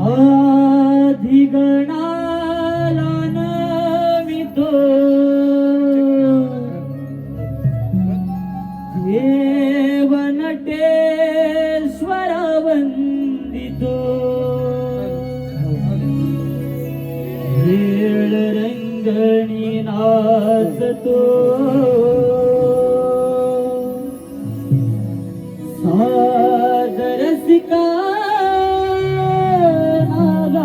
आधि गणाला ना मिथो दे वनटेस्वरावितो वेळ रंगणी रसिका आला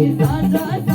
It's not you.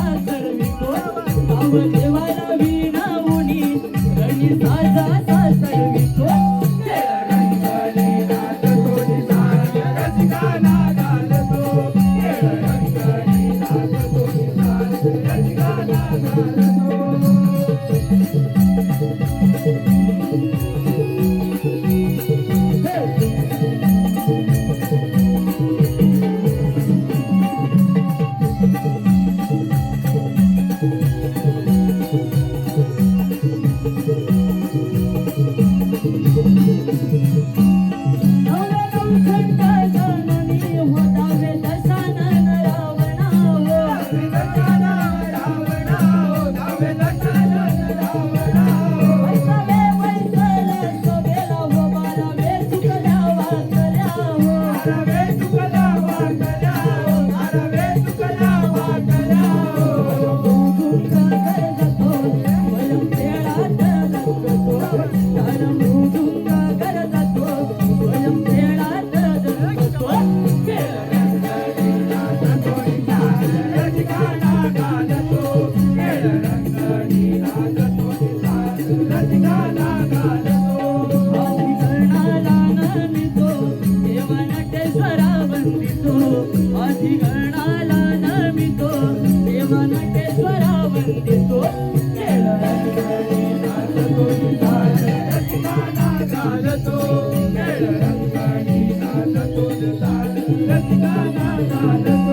na na na na